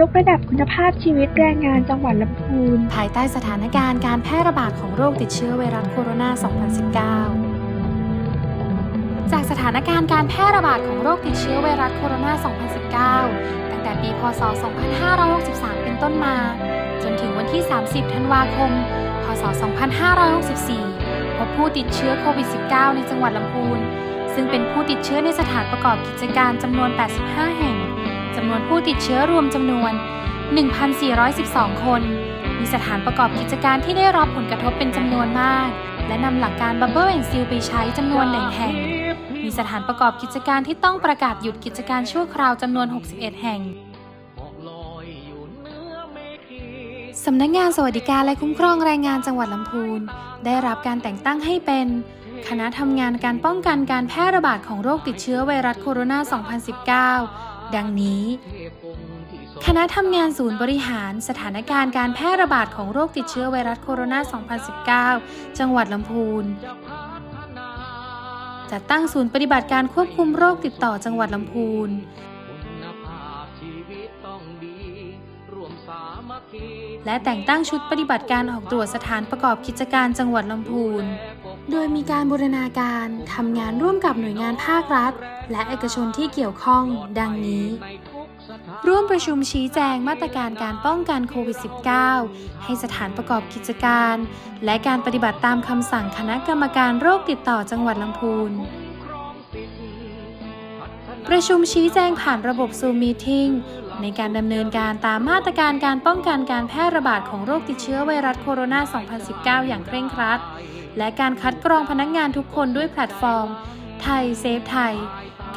ยกระดับคุณภาพชีวิตแรงงานจังหวัดลำพูน ภายใต้สถานการณ์การแพร่ระบาดของโรคติดเชื้อไวรัสโคโรนา 2019จากสถานการณ์การแพร่ระบาดของโรคติดเชื้อไวรัสโคโรนา 2019 ตั้งแต่ปี พศ 2563 เป็นต้นมา จนถึงวันที่ 30 ธันวาคม พศ 2564 พบผู้ติดเชื้อโควิด -19 ในจังหวัดลำพูน ซึ่งเป็นผู้ติดเชื้อในสถานประกอบกิจการจำนวน 85 แห่ง จำนวนผู้ติดเชื้อรวมจำนวน 1,412 คน มีสถานประกอบกิจการที่ได้รับผลกระทบเป็นจำนวนมาก และนำหลักการ Bubble and Seal ไปใช้จำนวนหนึ่งแห่ง มีสถานประกอบกิจการที่ต้องประกาศหยุดกิจการชั่วคราวจำนวน 61 แห่งสำนักงานสวัสดิการและคุ้มครองแรงงานจังหวัดลำพูน ได้รับการแต่งตั้งให้เป็น คณะทำงานการป้องกันการแพร่ระบาดของโรคติดเชื้อไวรัสโคโรนา 2019 ดังนี้ คณะทำงานศูนย์บริหารสถานการณ์การแพร่ระบาดของโรคติดเชื้อไวรัสโคโรนา 2019 จังหวัดลำพูนจัดตั้งศูนย์ปฏิบัติการควบคุมโรคติดต่อจังหวัดลำพูนและแต่งตั้งชุดปฏิบัติการออกตรวจสถานประกอบกิจการจังหวัดลำพูน โดยมีการบูรณาการทำงานร่วมกับหน่วยงานภาครัฐ และเอกชนที่เกี่ยวข้อง ดังนี้ ร่วมประชุมชี้แจงมาตรการการป้องกันโควิด -19 ให้สถานประกอบกิจการ และการปฏิบัติตามคำสั่งคณะกรรมการโรคติดต่อจังหวัดลำพูนประชุมชี้แจงผ่านระบบ Zoom Meeting ในการดำเนินการตามมาตรการการป้องกันการแพร่ระบาดของโรคติดเชื้อไวรัสโคโรนา 2019 อย่างเคร่งครัด และการคัดกรองพนักงานทุกคนด้วยแพลตฟอร์ม ไทยเซฟไทย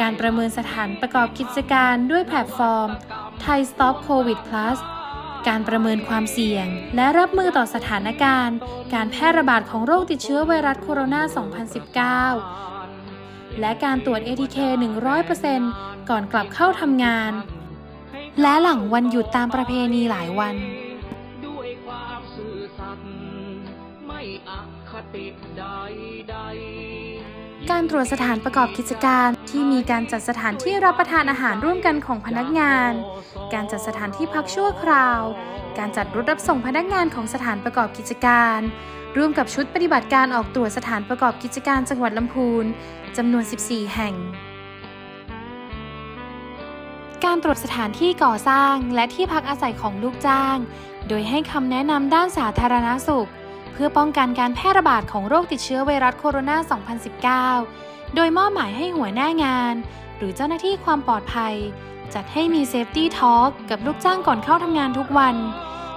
การประเมินสถานประกอบกิจการด้วยแพลตฟอร์มไทย Stop COVID Plus การประเมินความเสี่ยง และรับมือต่อสถานการณ์ การแพร่ระบาดของโรคติดเชื้อไวรัสโคโรนา 2019 และการตรวจ ATK 100%ก่อนกลับเข้าทำงาน และหลังวันหยุดตามประเพณีหลายวันด้วยความซื่อสัตย์ไม่อคติใดใดๆ การตรวจสถานประกอบกิจการที่มีการจัดสถานที่รับประทานอาหารร่วมกันของพนักงาน การจัดสถานที่พักชั่วคราว การจัดรถรับส่งพนักงานของสถานประกอบกิจการ ร่วมกับชุดปฏิบัติการออกตรวจสถานประกอบกิจการจังหวัดลำพูนจำนวน 14 แห่ง การตรวจสถานที่ก่อสร้างและที่พักอาศัยของลูกจ้าง โดยให้คำแนะนำด้านสาธารณสุข พื่อป้องกันการแพร่ระบาดของโรคติดเชื้อไวรัสโคโรนา 2019 โดยมอบหมายให้หัวหน้างาน หรือเจ้าหน้าที่ความปลอดภัย จัดให้มีเซฟตี้ทอ l k กับลูกจ้างก่อนเข้าทำงานทุกวัน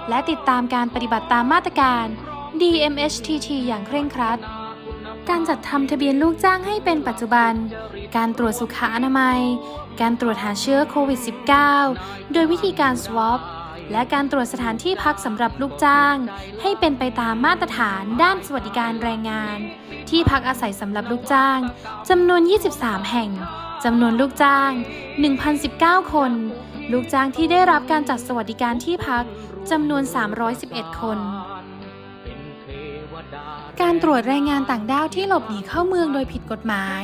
และติดตามการปฏิบัติตามมาตรการ DMHTT อย่างเคร่งครัด การจัดทำทะเบียนลูกจ้างให้เป็นปัจจุบัน การตรวจสุขอนามัย การตรวจหาเชื้อโควิด -19 โดยวิธีการ swab และการตรวจสถานที่พักสำหรับลูกจ้าง ให้เป็นไปตามมาตรฐานด้านสวัสดิการแรงงาน ที่พักอาศัยสำหรับลูกจ้างจำนวน 23 แห่งจำนวนลูกจ้าง 1,019 คน ลูกจ้างที่ได้รับการจัดสวัสดิการที่พักจำนวน 311 คน การตรวจแรงงานต่างด้าวที่หลบหนีเข้าเมืองโดยผิดกฎหมาย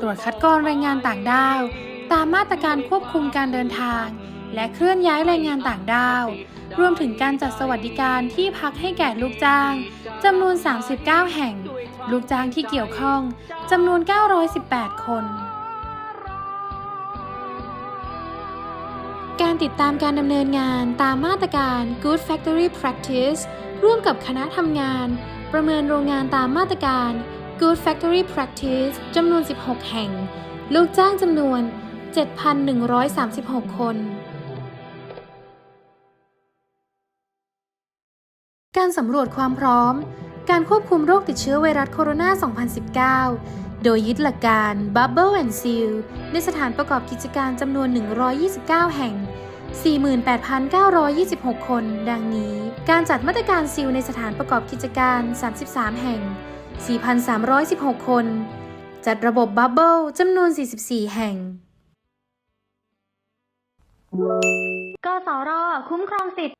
ตรวจคัดกรองแรงงานต่างด้าว ตามมาตรการควบคุมการเดินทาง และเคลื่อนย้ายแรงงานต่างด้าว รวมถึงการจัดสวัสดิการที่พักให้แก่ลูกจ้างจำนวน 39 แห่ง ลูกจ้างที่เกี่ยวข้องจำนวน 918 คน การติดตามการดำเนินงานตามมาตรการ Good Factory Practice ร่วมกับคณะทำงาน ประเมินโรงงานตามมาตรการ Good Factory Practice จำนวน 16 แห่ง ลูกจ้างจำนวน 7,136 คน การสำรวจความพร้อม การควบคุมโรคติดเชื้อไวรัสโคโรนา 2019 โดยยึดหลักการ Bubble and Seal ในสถานประกอบกิจการจำนวน 129 แห่ง 48,926 คน ดังนี้ การจัดมาตรการซิลในสถานประกอบกิจการ 33 แห่ง 4,316 คน จัดระบบบับเบิลจำนวน 44 แห่ง กสรคุ้มครองสิทธิ